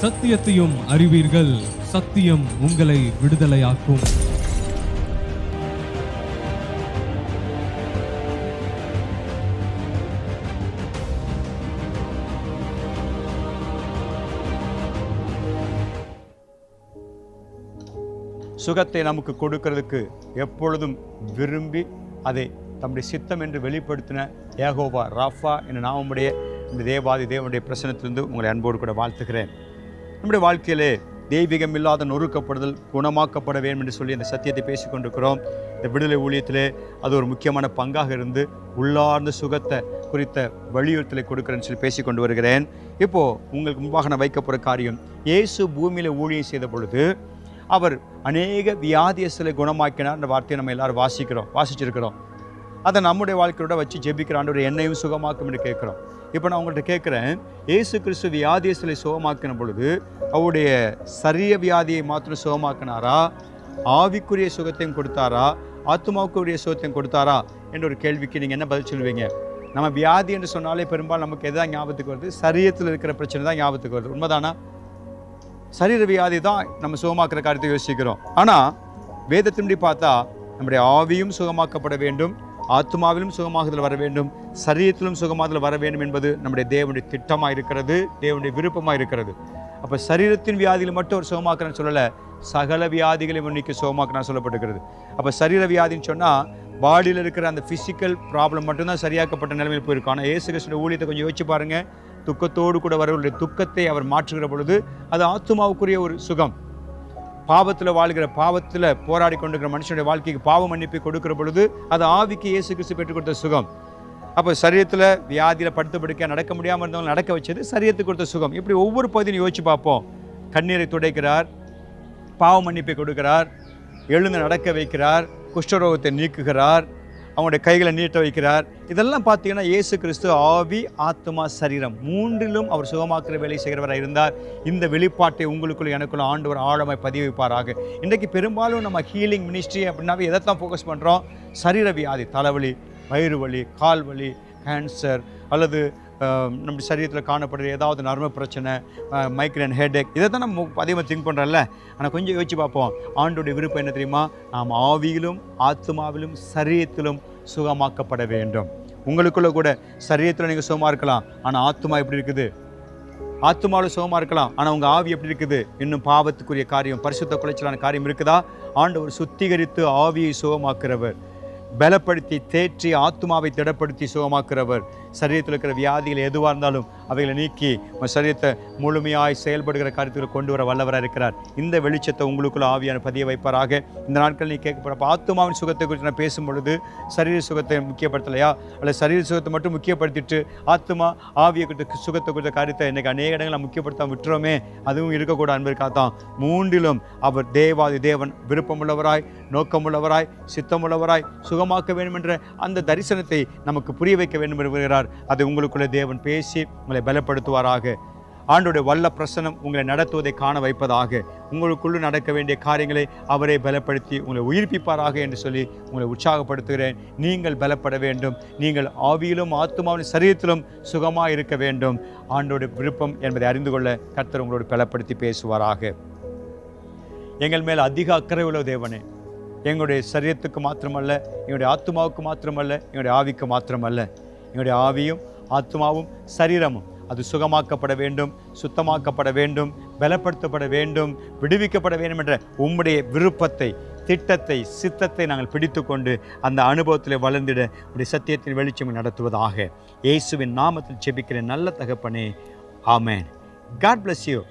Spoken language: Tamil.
சத்தியத்தையும் அறிவீர்கள். சத்தியம் உங்களை விடுதலையாக்கும். சுகத்தை நமக்கு கொடுக்கிறதுக்கு எப்பொழுதும் விரும்பி அதை தம்முடைய சித்தம் என்று வெளிப்படுத்தின ஏகோபா ராஃபா என்ற நாமமுடைய இந்த தேவாதி தேவனுடைய பிரசனத்திலிருந்து உங்களை அன்போடு கூட வாழ்த்துகிறேன். நம்முடைய வாழ்க்கையிலே தெய்வீகம் இல்லாத நொறுக்கப்படுதல் குணமாக்கப்பட வேண்டும் என்று சொல்லி அந்த சத்தியத்தை பேசிக்கொண்டிருக்கிறோம். இந்த விடுதலை ஊழியத்திலே அது ஒரு முக்கியமான பங்காக இருந்து உள்ளார்ந்த சுகத்தை குறித்த வலியுறுத்தலை கொடுக்குறேன்னு சொல்லி பேசிக்கொண்டு வருகிறேன். இப்போது உங்களுக்கு முன்பாக நான் வைக்கப்படுற காரியம் இயேசு பூமியில் ஊழியம் செய்த பொழுது அவர் அநேக வியாதியஸ்தலை குணமாக்கினார் என்ற வார்த்தையை நம்ம எல்லாரும் வாசிக்கிறோம் வாசிச்சிருக்கிறோம். அதை நம்முடைய வாழ்க்கையோட வச்சு ஜெபிக்கிற ஆண்டவர் என்னையும் சுகமாக்கும் என்று கேட்குறோம். இப்போ நான் உங்கள்கிட்ட கேட்குறேன் இயேசு கிறிஸ்து சிலை சுகமாக்கின பொழுது அவருடைய சரிய வியாதியை மாத்திரம் சுகமாக்கினாரா? ஆவிக்குரிய சுகத்தையும் கொடுத்தாரா? ஆத்மாவுக்குரிய சுகத்தையும் கொடுத்தாரா? என்ற ஒரு கேள்விக்கு நீங்கள் என்ன பதில் சொல்லுவீங்க? நம்ம வியாதி என்று சொன்னாலே பெரும்பாலும் நமக்கு எதாவது ஞாபகத்துக்கு வருது? சரியத்தில் இருக்கிற பிரச்சனை தான் ஞாபகத்துக்கு வருது. உண்மைதானா? சரீர வியாதி தான் நம்ம சுகமாக்குற காரியத்தை யோசிக்கிறோம். ஆனால் வேதத்தின்படி பார்த்தா நம்முடைய ஆவியும் சுகமாக்கப்பட வேண்டும். ஆத்மாவிலும் சுகமாகுதல் வர வேண்டும். சரீரத்திலும் சுகமாகுதல் வர வேண்டும் என்பது நம்முடைய தேவனுடைய திட்டமாக இருக்கிறது தேவனுடைய விருப்பமாக இருக்கிறது. அப்போ சரீரத்தின் வியாதியில் மட்டும் ஒரு சுகமாக்குறேன்னு சொல்லலை சகல வியாதிகளையும் இன்னைக்கு சுகமாக்குறேன் சொல்லப்பட்டிருக்கிறது. அப்போ சரீர வியாதின்னு சொன்னால் பாடியில் இருக்கிற அந்த ஃபிசிக்கல் ப்ராப்ளம் மட்டும்தான் சரியாக்கப்பட்ட நிலைமையில் போயிருக்கும். ஆனால் ஏசு கிருஷ்ண ஊழியத்தை கொஞ்சம் யோசிச்சு பாருங்கள் துக்கத்தோடு கூட வரவர்களுடைய துக்கத்தை அவர் மாற்றுகிற பொழுது அது ஆத்மாவுக்குரிய ஒரு சுகம். பாவத்தில் வாழ்கிற பாவத்தில் போராடி கொண்டிருக்கிற மனுஷனுடைய வாழ்க்கைக்கு பாவ மன்னிப்பை கொடுக்கிற பொழுது அது ஆவிக்கு இயேசு கிறிஸ்து பெற்றுக் கொடுத்த சுகம். அப்போ சரீரத்தில் வியாதியில் படுத்து படுக்க நடக்க முடியாமல் இருந்தவங்க நடக்க வச்சது சரீரத்துக்கு கொடுத்த சுகம். இப்படி ஒவ்வொரு பகுதியும் யோசிச்சு பார்ப்போம். கண்ணீரை துடைக்கிறார் பாவ மன்னிப்பை கொடுக்கிறார் எழுந்து நடக்க வைக்கிறார் குஷ்டரோகத்தை நீக்குகிறார் அவங்களுடைய கைகளை நீட்ட வைக்கிறார். இதெல்லாம் பார்த்தீங்கன்னா இயேசு கிறிஸ்து ஆவி ஆத்மா சரீரம் மூன்றிலும் அவர் சுகமாக்குற வேலை செய்கிறவராக இருந்தார். இந்த வெளிப்பாட்டை உங்களுக்குள்ள எனக்குள்ள ஆண்டவர் ஆழமாய் பதிவிப்பாராக இன்றைக்கு பெரும்பாலும் நம்ம ஹீலிங் மினிஸ்ட்ரி அப்படின்னாவே எதை தான் ஃபோக்கஸ் பண்ணுறோம் சரீர வியாதி தலைவலி வயிறு வலி கால் வலி கேன்சர் அல்லது நம்ம சரீரத்தில் காணப்படுற ஏதாவது நர்ம பிரச்சனை மைக்ரேன் ஹெடேக் இதை தான் நம்ம அதிகமாக திங்க் பண்ணுறோம்ல ஆனால் கொஞ்சம் யோசிச்சு பார்ப்போம். ஆண்டோடைய விருப்பம் என்ன தெரியுமா? நாம் ஆவியிலும் ஆத்மாவிலும் சரீரத்திலும் சுகமாக்கப்பட வேண்டும். உங்களுக்குள்ள கூட சரீரத்தில் நீங்கள் சுகமாக இருக்கலாம். ஆனால் ஆத்மா எப்படி இருக்குது? ஆத்மாவில் சுகமாக இருக்கலாம். ஆனால் உங்கள் ஆவி எப்படி இருக்குது? இன்னும் பாவத்துக்குரிய காரியம் பரிசுத்த குலைச்சலான காரியம் இருக்குதா? ஆண்டவர் சுத்திகரித்து ஆவியை சுகமாக்குறவர். பலப்படுத்தி தேற்றி ஆத்மாவை திடப்படுத்தி சுகமாக்குறவர். சரீரத்தில் இருக்கிற வியாதிகள் எதுவாக இருந்தாலும் அவைகளை நீக்கி உங்கள் சரீரத்தை முழுமையாய் செயல்படுகிற காரியத்தில் கொண்டு வர வல்லவராக இருக்கிறார். இந்த வெளிச்சத்தை உங்களுக்குள்ள ஆவியான பதிய வைப்பாராக. இந்த நாட்கள் நீ கேட்கப்பட ஆத்மாவின் சுகத்தை குறித்து நான் பேசும் பொழுது சரீர சுகத்தை முக்கியப்படுத்தலையா? அல்லது சரீர சுகத்தை மட்டும் முக்கியப்படுத்திட்டு ஆத்மா ஆவியை குறித்த சுகத்தை குறித்த காரியத்தை இன்னைக்கு அநேக இடங்களை முக்கியப்படுத்த விட்டுறோமே. அதுவும் இருக்கக்கூடாது தான் மூன்றிலும் அவர் தேவாதி தேவன் விருப்பமுள்ளவராய் நோக்கமுள்ளவராய் சித்தமுள்ளவராய் சுகமாக்க வேண்டும் என்ற அந்த தரிசனத்தை நமக்கு புரிய வைக்க வேண்டும் என்று வருகிறார் அதை உங்களுக்குள்ளே தேவன் பேசி உங்களை பலப்படுத்துவாராக. ஆண்டோடைய வல்ல பிரசனம் உங்களை நடத்துவதை காண வைப்பதாக. உங்களுக்குள்ளு நடக்க வேண்டிய காரியங்களை அவரே பலப்படுத்தி உங்களை உயிர்ப்பிப்பாராக என்று சொல்லி உங்களை உற்சாகப்படுத்துகிறேன். நீங்கள் பலப்பட வேண்டும். நீங்கள் ஆவியிலும் ஆத்மாவிலும் சரீரத்திலும் சுகமாக இருக்க வேண்டும். ஆண்டோடைய விருப்பம் என்பதை அறிந்து கொள்ள கர்த்தர் உங்களோடு பலப்படுத்தி பேசுவாராக. எங்கள் மேல் அதிக அக்கறை உள்ள தேவனே எங்களுடைய சரீரத்துக்கு மாத்திரமல்ல எங்களுடைய ஆத்மாவுக்கு மாத்திரமல்ல எங்களுடைய ஆவிக்கு மாத்திரமல்ல. எங்களுடைய ஆவியும் ஆத்மாவும் சரீரமும் அது சுகமாக்கப்பட வேண்டும் சுத்தமாக்கப்பட வேண்டும் பலப்படுத்தப்பட வேண்டும் விடுவிக்கப்பட வேண்டும் என்ற உம்முடைய விருப்பத்தை திட்டத்தை சித்தத்தை நாங்கள் பிடித்துக்கொண்டு அந்த அனுபவத்தில் வளர்ந்திட உடைய சத்தியத்தின் வெளிச்சம் நடத்துவதாக. இயேசுவின் நாமத்தில் ஜெபிக்கிற நல்ல தகப்பனே. ஆமேன். God bless you